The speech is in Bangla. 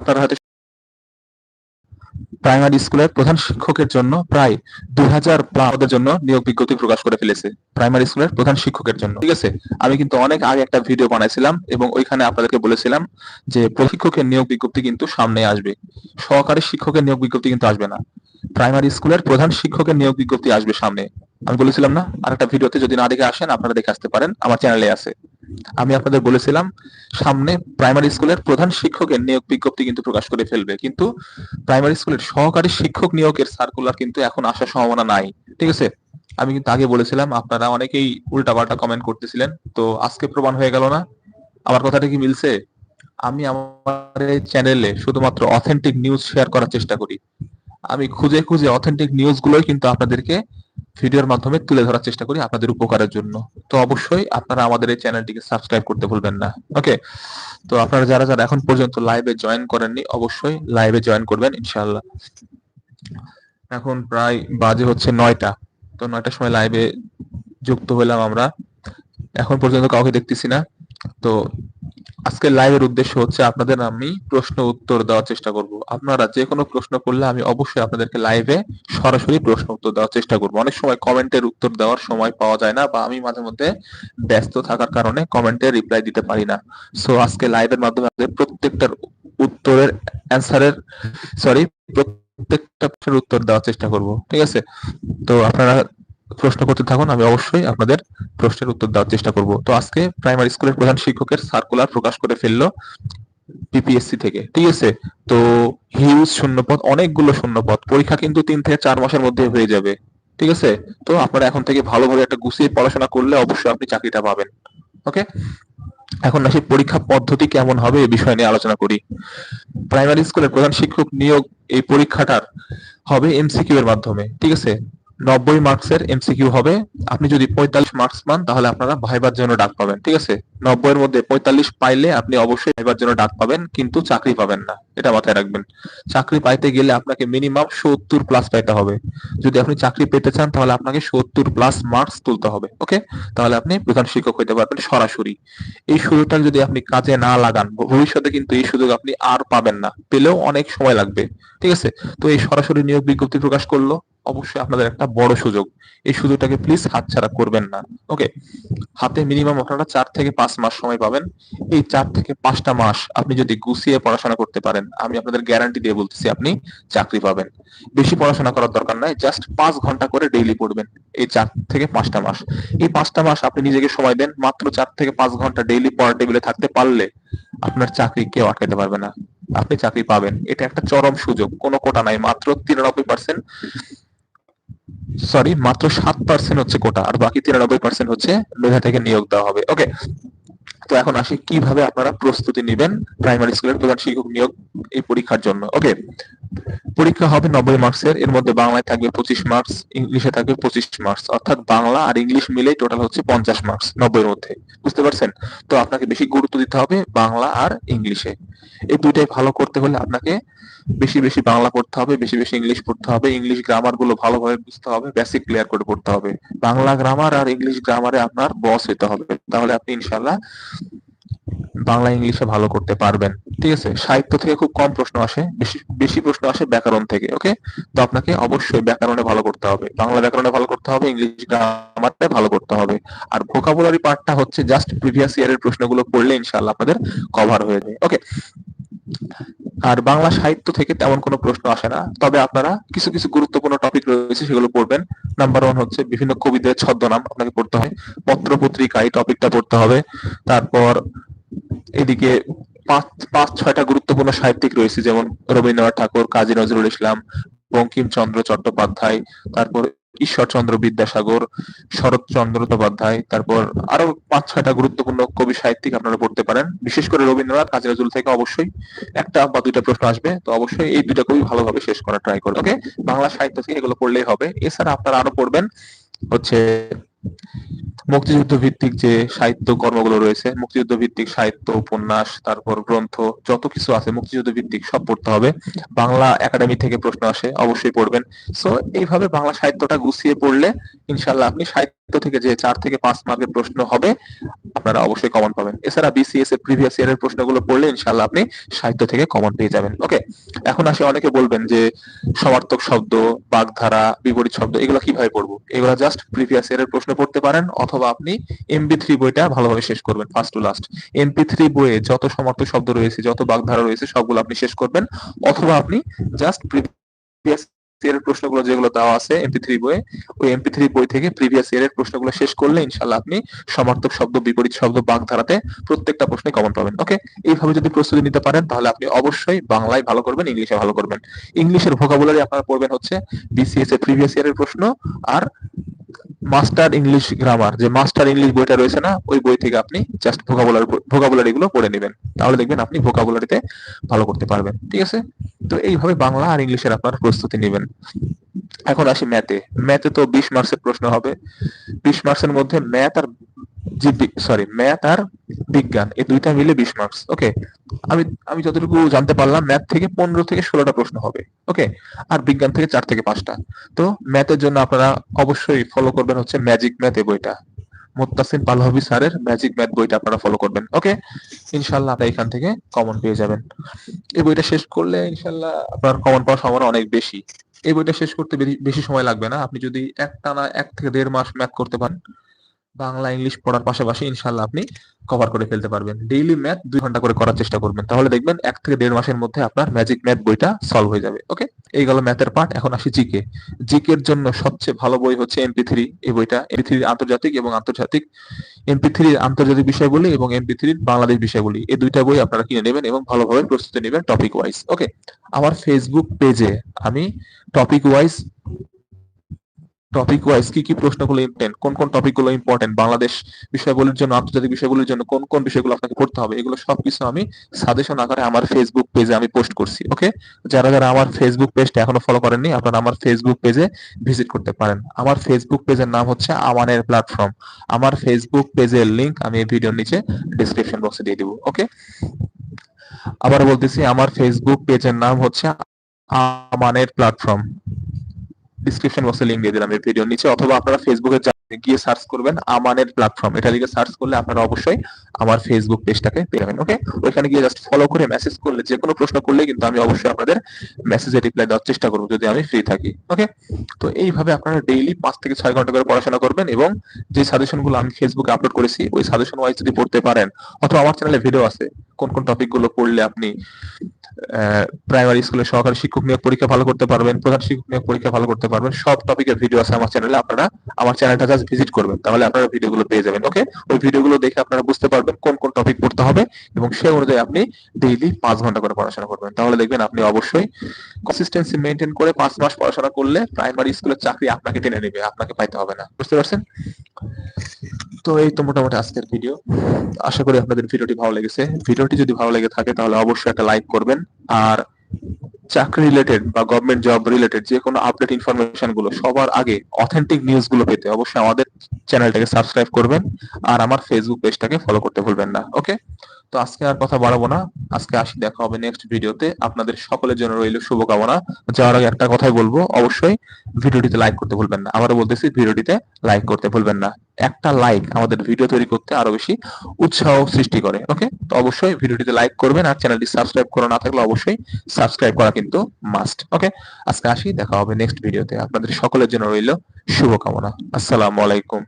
আপনার হাতে প্রাইমারি স্কুলের প্রধান শিক্ষকের জন্য প্রায় দুই হাজার পদের জন্য নিয়োগ বিজ্ঞপ্তি প্রকাশ করে ফেলেছে প্রাইমারি স্কুলের প্রধান শিক্ষকের জন্য। ঠিক আছে? আমি কিন্তু অনেক আগে একটা ভিডিও বানাইছিলাম এবং ওইখানে আপনাদেরকে বলেছিলাম যে প্রশিক্ষকের নিয়োগ বিজ্ঞপ্তি কিন্তু সামনে আসবে। সহকারী শিক্ষকের নিয়োগ বিজ্ঞপ্তি কিন্তু আসবে না। প্রাইমারি স্কুলের প্রধান শিক্ষকের নিয়োগ বিজ্ঞপ্তি আসবে সামনে। আমি বলেছিলাম না? আরেকটা ভিডিওতে যদি না দেখে আসেন, আপনারা দেখে আসতে পারেন। আমার চ্যানেলে আছে। আমি আপনাদের বলেছিলাম, সামনে প্রাইমারি স্কুলের প্রধান শিক্ষকের নিয়োগ বিজ্ঞপ্তি কিন্তু প্রকাশ করে ফেলবে। কিন্তু প্রাইমারি স্কুলের সহকারী শিক্ষক নিয়োগের সার্কুলার কিন্তু এখন আসার সম্ভাবনা নাই। ঠিক আছে? আমি কিন্তু আগে বলেছিলাম, আপনারা অনেকেই উল্টাপাল্টা কমেন্ট করতেছিলেন, তো আজকে প্রমাণ হয়ে গেল না। আমার কথাটা কি মিলছে? আমি আমার চ্যানেলে শুধুমাত্র অথেন্টিক নিউজ শেয়ার করার চেষ্টা করি। আমি খুঁজে খুঁজে অথেন্টিক নিউজ গুলোই কিন্তু আপনাদেরকে ভিডিওর মাধ্যমে তুলে ধরার চেষ্টা করি আপনাদের উপকারের জন্য। তো অবশ্যই আপনারা আমাদের এই চ্যানেলটিকে সাবস্ক্রাইব করতে ভুলবেন না। ওকে তো আপনারা যারা যারা এখন পর্যন্ত লাইভে জয়েন করেননি, অবশ্যই লাইভে জয়েন করবেন, ইনশাআল্লাহ। এখন প্রায় বাজে হচ্ছে নয়টা। তো নয়টার সময় লাইভে যুক্ত হলাম আমরা। এখন পর্যন্ত কাউকে দেখতেছি না। তো আজকে লাইভের উদ্দেশ্য হচ্ছে আপনাদের আমি প্রশ্ন উত্তর দেওয়ার চেষ্টা করব। আপনারা যে কোনো প্রশ্ন করলে আমি অবশ্যই আপনাদেরকে লাইভে সরাসরি প্রশ্ন উত্তর দেওয়ার চেষ্টা করব। অনেক সময় কমেন্টের উত্তর দেওয়ার সময় পাওয়া যায় না বা আমি মাঝে মধ্যে ব্যস্ত থাকার কারণে কমেন্টে রিপ্লাই দিতে পারি না। সো আজকে লাইভের মাধ্যমে আপনাদের প্রত্যেকটার উত্তরের অ্যান্সারের সরি প্রত্যেকটা প্রশ্নের উত্তর দেওয়ার চেষ্টা করব। ঠিক আছে? তো আপনারা প্রশ্ন করতে থাকুন, আমি অবশ্যই আপনাদের প্রশ্নের উত্তর দেওয়ার চেষ্টা করব। তো আজকে প্রাইমারি স্কুলের প্রধান শিক্ষকের সার্কুলার প্রকাশ করে ফেলল পিপিএসসি থেকে। ঠিক আছে? তো হিউজ শূন্যপদ, অনেকগুলো শূন্যপদ। পরীক্ষা কিন্তু তিন থেকে চার মাসের মধ্যে হয়ে যাবে। ঠিক আছে? তো আপনারা এখন থেকে ভালোভাবে একটা গুছিয়ে পড়াশোনা করলে অবশ্যই আপনি চাকরিটা পাবেন। ওকে? এখন আসি পরীক্ষা পদ্ধতি কেমন হবে এ বিষয় নিয়ে আলোচনা করি। প্রাইমারি স্কুলের প্রধান শিক্ষক নিয়োগ এই পরীক্ষাটার হবে এমসিকিউ এর মাধ্যমে। ঠিক আছে? নব্বই মার্কসের এমসিকিউ হবে। আপনি যদি পঁয়তাল্লিশ মার্কস পান, তাহলে আপনারা ভাইবার জন্য ডাক পাবেন, ঠিক আছে? নব্বই এর মধ্যে পঁয়তাল্লিশ পাইলে আপনি অবশ্যই ভাইবার জন্য ডাক পাবেন, কিন্তু চাকরি পাবেন না। এটা মাথায় রাখবেন। চাকরি পাইতে গেলে আপনাকে মিনিমাম সত্তর প্লাস পাইতে হবে। যদি আপনি চাকরি পেতে চান, তাহলে আপনাকে সত্তর প্লাস মার্কস তুলতে হবে ওকে তাহলে আপনি প্রধান শিক্ষক হইতে পারবেন সরাসরি। এই সুযোগটা যদি আপনি কাজে না লাগান, ভবিষ্যতে কিন্তু এই সুযোগ আপনি আর পাবেন না। পেলেও অনেক সময় লাগবে, ঠিক আছে? তো এই সরাসরি নিয়োগ বিজ্ঞপ্তি প্রকাশ করল। অবশ্যই আপনাদের একটা বড় সুযোগ। এই সুযোগটাকে প্লিজ হাতছাড়া করবেন না। ওকে হাতে মিনিমাম আপনারা চার থেকে পাঁচ মাস সময় পাবেন। এই চার থেকে পাঁচটা মাস আপনি যদি গুছিয়ে পড়াশোনা করতে পারেন, আমি আপনাদের গ্যারান্টি দিয়ে বলতেছি আপনি চাকরি পাবেন। বেশি পড়াশোনা করার দরকার নাই জাস্ট পাঁচ ঘণ্টা করে ডেইলি পড়বেন এই চার থেকে পাঁচটা মাস। এই পাঁচটা মাস আপনি নিজেকে সময় দেন, মাত্র চার থেকে পাঁচ ঘণ্টা ডেইলি পড়ার টেবিলে থাকতে পারলে আপনার চাকরি কেউ আটকাতে পারবে না। আপনি চাকরি পাবেন। এটা একটা চরম সুযোগ, কোনো কোটা নাই, মাত্র তিরানব্বই পার্সেন্ট সরি মাত্র সাত পার্সেন্ট হচ্ছে কোটা, আর বাকি তিরানব্বই পার্সেন্ট হচ্ছে লোহা থেকে নিয়োগ দেওয়া হবে। ওকে তো এখন আসি কীভাবে আপনারা প্রস্তুতি নেবেন প্রাইমারি স্কুলের প্রধান শিক্ষক নিয়োগ এই পরীক্ষার জন্য। ওকে পরীক্ষা হবে নব্বই মার্কসের এর মধ্যে বাংলায় থাকবে পঁচিশ মার্কস ইংলিশে থাকবে পঁচিশ মার্কস অর্থাৎ বাংলা আর ইংলিশ মিলে টোটাল হচ্ছে পঞ্চাশ মার্কস নব্বই মধ্যে। বুঝতে পারছেন? তো আপনাকে বেশি গুরুত্ব দিতে হবে বাংলা আর ইংলিশে। এই দুইটাই ভালো করতে হলে আপনাকে বেশি বেশি বাংলা পড়তে হবে, বেশি বেশি ইংলিশ পড়তে হবে, ইংলিশ গ্রামারগুলো ভালোভাবে বুঝতে হবে বেসিক ক্লিয়ার করে পড়তে হবে। বাংলা গ্রামার আর ইংলিশ গ্রামারে আপনার বস হতে হবে। তাহলে আপনি ইনশাল্লাহ বাংলা, ইংলিশে ভালো করতে পারবেন। ঠিক আছে? সাহিত্য থেকে খুব কম প্রশ্ন আসে, বেশি বেশি প্রশ্ন আসে ব্যাকরণ থেকে, ওকে? তো আপনাকে অবশ্যই ব্যাকরণে ভালো করতে হবে। বাংলা ব্যাকরণে ভালো করতে হবে, ইংলিশ গ্রামারে ভালো করতে হবে। আর ভোকাবুলারি পার্টটা হচ্ছে জাস্ট প্রিভিয়াস ইয়ারের প্রশ্নগুলো পড়লে ইনশাআল্লাহ আপনাদের কভার হয়ে যায়, ওকে? আর বাংলা সাহিত্য থেকে তেমন কোনো প্রশ্ন আসে না। তবে আপনারা কিছু কিছু গুরুত্বপূর্ণ টপিক রয়েছে, সেগুলো পড়বেন। নাম্বার ওয়ান হচ্ছে বিভিন্ন কবিদের ছদ্মনাম আপনাকে পড়তে হয় পত্র পত্রিকা এই টপিকটা পড়তে হবে। তারপর এদিকে পাঁচ পাঁচ, ছয়টা গুরুত্বপূর্ণ সাহিত্যিক রয়েছে, যেমন রবীন্দ্রনাথ ঠাকুর, কাজী নজরুল ইসলাম, বঙ্কিমচন্দ্র চট্টোপাধ্যায়, তারপর ঈশ্বরচন্দ্র বিদ্যাসাগর, শরৎচন্দ্র চট্টোপাধ্যায় তারপর আরও পাঁচ, ছয়টা গুরুত্বপূর্ণ কবি সাহিত্যিক আপনারা পড়তে পারেন। বিশেষ করে রবীন্দ্রনাথ, কাজী নজরুল থেকে অবশ্যই একটা বা দুইটা প্রশ্ন আসবে, তো অবশ্যই এই দুইটা কবি ভালোভাবে শেষ করার ট্রাই করবে ওকে বাংলা সাহিত্য থেকে এগুলো পড়লেই হবে। এছাড়া আপনারা আরও পড়বেন হচ্ছে মুক্তিযুদ্ধ ভিত্তিক যে সাহিত্য কর্মগুলো রয়েছে মুক্তিযুদ্ধ ভিত্তিক সাহিত্য, উপন্যাস, তারপর গ্রন্থ, যত কিছু আছে মুক্তিযুদ্ধ ভিত্তিক সব পড়তে হবে। বাংলা একাডেমি থেকে প্রশ্ন আসে, অবশ্যই পড়বেন। সো এইভাবে বাংলা সাহিত্যটা গুছিয়ে পড়লে ইনশাল্লাহ আপনি সাহিত্য থেকে যে চার থেকে পাঁচ মার্কের প্রশ্ন হবে, আপনারা অবশ্যই কমন পাবেন। এছাড়া বিসিএস এর প্রিভিয়াস ইয়ারের প্রশ্নগুলো পড়লে ইনশাল্লাহ আপনি সাহিত্য থেকে কমন পেয়ে যাবেন। ওকে এখন আসে অনেকে বলবেন যে সমার্থক শব্দ বাগধারা, বিপরীত শব্দ, এগুলো কীভাবে পড়ব? এগুলো জাস্ট প্রিভিয়াস ইয়ারের প্রশ্ন পড়তে পারেন, অথবা আপনি এমপি থ্রি বইটা ভালোভাবে শেষ করবেন first to last MP three বইয়ে যত সমর্থ শব্দ রয়েছে, যত বাগধারা রয়েছে, সবগুলো আপনি শেষ করবেন, অথবা আপনি জাস্ট প্রিভিয়াস ইয়ারের প্রশ্নগুলো যেগুলো দেওয়া আছে এমপি থ্রি বইয়ে, ওই এমপি থ্রি বই থেকে প্রিভিয়াস ইয়ারের প্রশ্নগুলো শেষ করলে ইনশাল্লাহ আপনি সমার্থক শব্দ, বিপরীত শব্দ বাগধারাতে প্রত্যেকটা প্রশ্নে কমন পাবেন ওকে এইভাবে যদি প্রস্তুতি নিতে পারেন, তাহলে আপনি অবশ্যই বাংলায় ভালো করবেন, ইংলিশে ভালো করবেন। ইংলিশের ভোকাবুলারি আপনারা পড়বেন হচ্ছে বিসিএস এর প্রিভিয়াস ইয়ারের প্রশ্ন আর মাস্টার ইংলিশ গ্রামার যে মাস্টার ইংলিশ বইটা রয়েছে না, ওই বই থেকে আপনি জাস্ট ভোকাবুলার ভোকাবুলারি গুলো পড়ে নেবেন। তাহলে দেখবেন আপনি ভোকাবুলারিতে ভালো করতে পারবেন, ঠিক আছে? তো এইভাবে বাংলা আর ইংলিশের আপনার প্রস্তুতি নেবেন। এখন আসি ম্যাথে ম্যাথে তো বিশ মার্কসের প্রশ্ন হবে। বিশ মার্কসের মধ্যে ম্যাথ আর সরি ম্যাথ আর বিজ্ঞান, এই দুইটা মিলে বিশ মার্কস ওকে আমি আমি যতটুকু জানতে পারলাম ম্যাথ থেকে পনেরো থেকে ষোলোটা প্রশ্ন হবে ওকে আর বিজ্ঞান থেকে চার থেকে পাঁচটা। তো ম্যাথের জন্য আপনারা অবশ্যই ফলো করবেন হচ্ছে ম্যাজিক ম্যাথ এই বইটা। মোত্তাসিন পালহবি স্যারের ম্যাজিক ম্যাথ বইটা আপনারা ফলো করবেন ওকে ইনশাল্লাহ আপনারা এখান থেকে কমন পেয়ে যাবেন। এই বইটা শেষ করলে ইনশাল্লাহ আপনার কমন পাওয়ার সম্ভাবনা অনেক বেশি। এই বইটা শেষ করতে বেশি সময় লাগবে না। আপনি যদি এক টানা এক থেকে দেড় মাস ম্যাথ করতে পারেন বাংলা ইংলিশ পড়ার পাশাপাশি ইনশাল্লাহ আপনি কভার করে ফেলতে পারবেন। ডেইলি ম্যাথ দুই ঘণ্টা করে করার চেষ্টা করবেন। তাহলে দেখবেন এক থেকে দেড় মাসের মধ্যে আপনার ম্যাজিক ম্যাথ বইটা সলভ হয়ে যাবে। ওকে এই গেল ম্যাথের পার্ট এখন আসি জিকে জিকের জন্য সবচেয়ে ভালো বই হচ্ছে এমপি থ্রি এই বইটা এমপি থ্রি আন্তর্জাতিক এবং আন্তর্জাতিক। এমপি থ্রির আন্তর্জাতিক বিষয়গুলি এবং এমপি থ্রির বাংলাদেশ বিষয়গুলি। এই দুইটা বই আপনারা কিনে নেবেন এবং ভালোভাবে প্রস্তুতি নেবেন টপিক ওয়াইজ ওকে আমার ফেসবুক পেজে আমি টপিক ওয়াইজ টপিক ওয়াইজ কি কি প্রশ্নগুলো ইম্পর্টেন্ট কোন কোন টপিকগুলো ইম্পর্টেন্ট বাংলাদেশ বিষয়গুলোর জন্য, আন্তর্জাতিক বিষয়গুলোর জন্য কোন কোন বিষয়গুলো আপনাকে পড়তে হবে, এগুলো সবকিছু আমি সাজেশন আকারে আমার ফেসবুক পেজে আমি পোস্ট করছি ওকে যারা যারা আমার ফেসবুক পেজটা এখনও ফলো করেননি, আপনারা আমার ফেসবুক পেজে ভিজিট করতে পারেন। আমার ফেসবুক পেজের নাম হচ্ছে আমানের প্ল্যাটফর্ম আমার ফেসবুক পেজের লিংক আমি এই ভিডিওর নিচে ডিসক্রিপশন বক্সে দিয়ে দিব ওকে আবার বলতেছি, আমার ফেসবুক পেজের নাম হচ্ছে আমানের প্ল্যাটফর্ম ডিসক্রিপশন বক্সে লিংক দিয়ে দিলাম এই ভিডিওর নিচে, অথবা আপনারা ফেসবুকে গিয়ে সার্চ করবেন আমানের প্ল্যাটফর্ম এটা লিখে সার্চ করলে আপনারা অবশ্যই আমার ফেসবুক পেজটাকে পেয়ে যাবেন ওকে ওইখানে গিয়ে জাস্ট ফলো করে মেসেজ করলে যে কোনো প্রশ্ন করলে কিন্তু আমি অবশ্যই আপনাদের মেসেজে রিপ্লাই দেওয়ার চেষ্টা করব যদি আমি ফ্রি থাকি ওকে তো এইভাবে আপনারা ডেইলি পাঁচ থেকে ছয় ঘণ্টা করে পড়াশোনা করবেন এবং যে সাজেশনগুলো আমি ফেসবুকে আপলোড করেছি, ওই সাজেশন ওয়াইজ যদি পড়তে পারেন, অথবা আমার চ্যানেলে ভিডিও আছে, কোন কোন টপিকগুলো পড়লে আপনি প্রাইমারি স্কুলে সহকারী শিক্ষক নিয়োগ পরীক্ষা ভালো করতে পারবেন, প্রধান শিক্ষক নিয়োগ পরীক্ষা ভালো করতে পারবেন। সব টপিকের ভিডিও আছে আমার চ্যানেলে আপনারা আমার চ্যানেলটা জাস্ট ভিজিট করবেন, তাহলে আপনারা ভিডিওগুলো পেয়ে যাবেন ওকে ওই ভিডিওগুলো দেখে আপনারা বুঝতে পারবেন কোন কোন টপিক পড়তে হবে এবং সেই অনুযায়ী আপনি ডেইলি পাঁচ ঘণ্টা করে পড়াশোনা করবেন। তাহলে দেখবেন আপনি অবশ্যই কনসিস্টেন্সি মেনটেন করে পাঁচ মাস পড়াশোনা করলে প্রাইমারি স্কুলের চাকরি আপনাকে টেনে নেবে, আপনাকে পাইতে হবে না। বুঝতে পারছেন? তো এই তো মোটামুটি আজকের ভিডিও আশা করি আপনাদের ভিডিওটি ভালো লেগেছে। ভিডিওটি যদি ভালো লেগে থাকে, তাহলে অবশ্যই একটা লাইক করবেন। আর চাকরি রিলেটেড বা গভর্নমেন্ট জব রিলেটেড যে কোনো আপডেট ইনফরমেশনগুলো সবার আগে অথেন্টিক নিউজগুলো পেতে অবশ্যই আমাদের চ্যানেলটাকে সাবস্ক্রাইব করবেন আর আমার ফেসবুক পেজটাকে ফলো করতে ভুলবেন না ওকে তো আজকে আর কথা বাড়াবো না, আজকে আসি দেখা হবে নেক্সট ভিডিওতে আপনাদের সকলের জন্য রইল শুভকামনা। যাওয়ার আগে একটা কথাই বলব, অবশ্যই ভিডিওটিতে লাইক করতে ভুলবেন না। আবারও বলতেছি, ভিডিওটিতে লাইক করতে ভুলবেন না। একটা লাইক আমাদের ভিডিও তৈরি করতে আরও বেশি উৎসাহ সৃষ্টি করে ওকে তো অবশ্যই ভিডিওটিতে লাইক করবেন আর চ্যানেলটি সাবস্ক্রাইব করা না থাকলে অবশ্যই সাবস্ক্রাইব করা কিন্তু মাস্ট ওকে আজকে আসি, দেখা হবে নেক্সট ভিডিওতে আপনাদের সকলের জন্য রইল শুভকামনা। আসসালামু আলাইকুম।